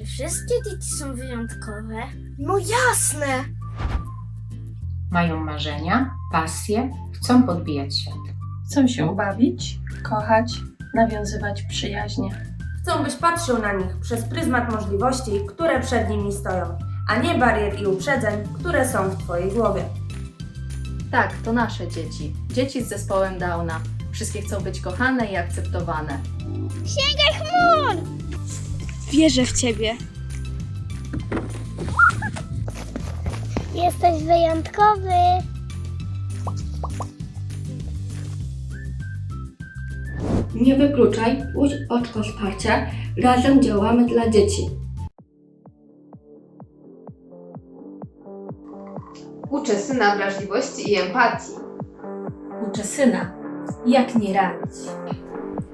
Czy wszystkie dzieci są wyjątkowe? No jasne! Mają marzenia, pasje, chcą podbijać świat. Chcą się bawić, kochać, nawiązywać przyjaźnie. Chcą, byś patrzył na nich przez pryzmat możliwości, które przed nimi stoją, a nie barier i uprzedzeń, które są w Twojej głowie. Tak, to nasze dzieci. Dzieci z zespołem Downa. Wszystkie chcą być kochane i akceptowane. Wierzę w ciebie. Jesteś wyjątkowy. Nie wykluczaj, puść oczko wsparcia, razem działamy dla dzieci. Uczę syna wrażliwości i empatii. Uczę syna, jak nie ranić.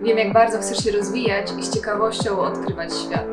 Wiem, jak bardzo chcesz się rozwijać i z ciekawością odkrywać świat.